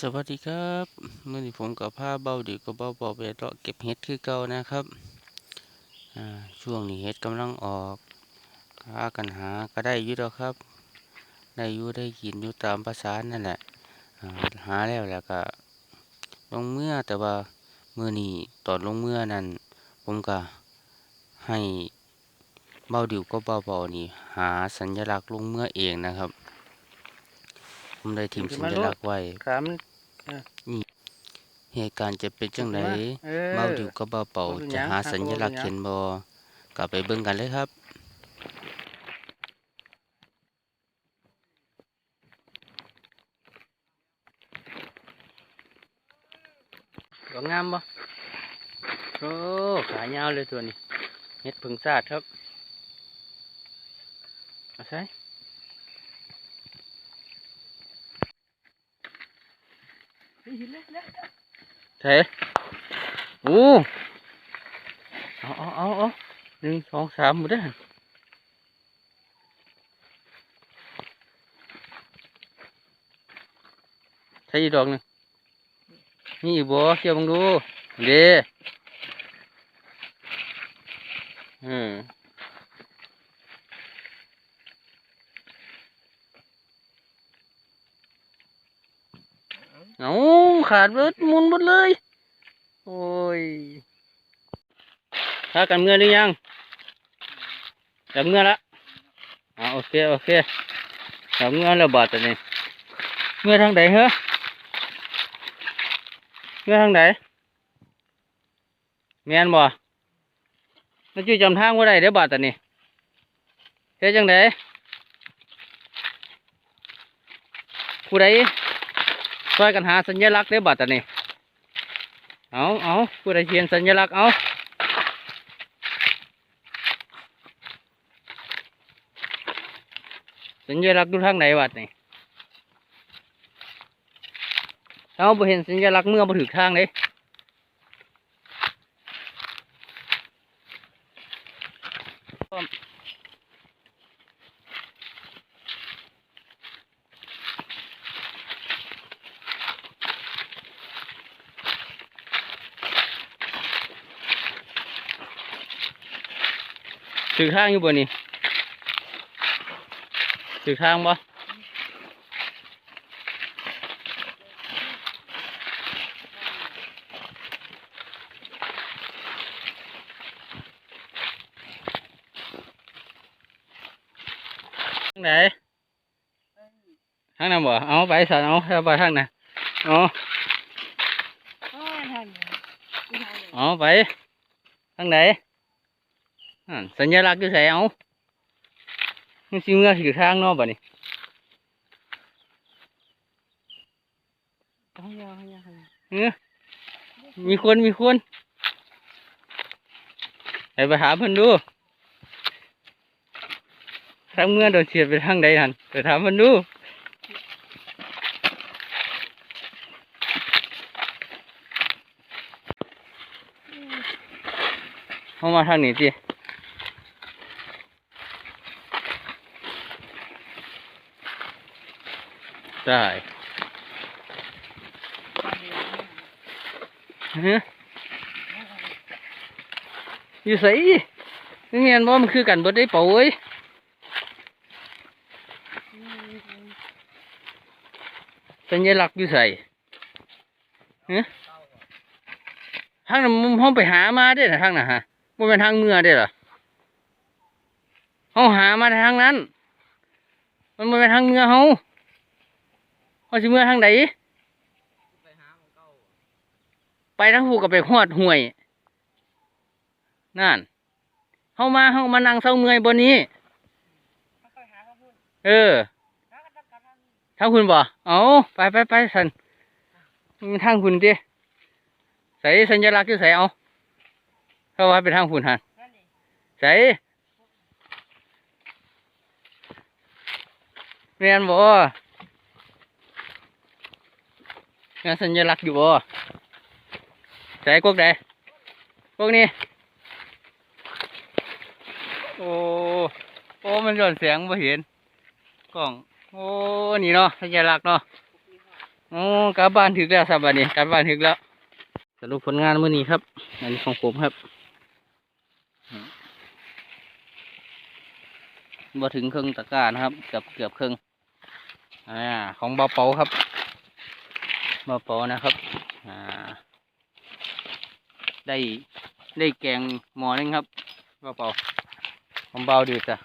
สวัสดีครับเมื่อนี้ผมกับผ้าเบาดีก็เบาเบาไปเลาะเก็บเห็ดคือเก่านะครับช่วงนี้เห็ดกำลังออกหากันหาก็ได้ยู่แล้วครับ ได้ยู่ได้กินอยู่ตามภาษานั่นแหละหาแล้วแล้วก็ลงเมื่อแต่ว่าเมื่อนี้ตอนลงเมื่อนั้นผมก็ให้เบาดิวก็เบาเบานี่หาสัญลักษณ์ลงเมื่อเองนะครับ ผมได้ทิมสัญลักษณ์ไว้ขามันเหตุการณ์จะเป็นจังไดเออเบาดิวก็เบาเป่าบ่เป็นหจะยังหาหาสัญลักษณ์บ่เป็นหยังเขียนบอกลับไปเบิ่งกันเลยครับดอกงามบ่โอ้ขายาวเลยตัวนี้เฮ็ดผึ่งซาดครับ เอาใส่ เถโอ้เอาเอาเอาเอาหนึ่งสองสามหมดเด้อใช่อีกดอกหนึ่งนี่อีกบ่เกี่ยวบังดูเด้อืมเอา ขาดเบิดมุนหมดเลย โอ้ยถ้ากันเมื่อหรือยังจับเมื่อละอ่าโอเคโอเคจับเมื่อแล้วบาดตัวนี้เมื่อทางใดเหรอเงื่อนทางไหนแม่นบ่แล้วจุ้ยจำทางว่าได้เด้อบาดตอนนี้เฮ็ดจังไดผู้ใด ช่วยกันหาสัญลักษณ์เด้บาดตอนนี้เอาเอาผู้ใดเขียนสัญลักษณ์เอาสัญลักษณ์ดูทางไหนบัดนี่เราบ่เห็นสัญลักษณ์เมื่อบ่ถึกทางเลย ถึกทางอยู่บ่นี่ถึกทางบ่ทางไหนทางนั้นบ่ เอาไปสันเอาเอาไปทางไหนเอาเอาไปทางไหนนั่น สัญลักษณ์อยู่ไสเอามันสิเมื่อถือทางนาะบัดนี้เออมีคนมีคนไปหาเพิ่นดูทางเมื่อโดนเฉียดไปทางใดหันไปถามเพิ่นดูเข้ามาทางนี้สิ ได้ฮะอยู่ไสนี่เห็นว่ามันคือกันบดได้เปล่าเว้ยสัญลักษณ์อยู่ใส่ฮะทางนั้นมุมห้องไปหามาได้เหรอทางน่ะฮะมันเป็นทางเมือได้หรอเขาหามาทางนั้น มันบ่เป็นทางเมือเขา เขาสิเมื่อทางไหนไปทางหูกับไปหอดห่วย นั่นเข้ามาเข้ามานั่งเศร้าเมื่อยบนนี้ เออทางคุณบ่เอาไปไปไปสันทางคุณดิใส่สัญลักษณ์ที่ใส่เอาเข้าว่าเป็นทางคุณฮะใส่เรียนบ่ งานสัญลักษณ์อยู่บ่ใส่กวกใดพวกนี้ โอ้โอ้มันย้อนเสียงบ่เห็นกล้อง โอ้นี่เนาะสัญลักษณ์เนาะโอ้กลับบ้านถึกแล้วสับบันนี้กลับบ้านถึกแล้วสรุปผลงานมื้อนี้ครับ อันนี้ของผมครับบ่ถึงครึ่งตะกร้านะครับ เกือบเกือบครึ่งอ่าของเบาเปาครับ เบาปอนะครับอ่าได้ได้แกงหมอนึงครับเบาปาของเบาดีจ้ะ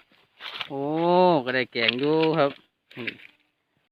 โอ้ก็ได้แกงอยู่ครับ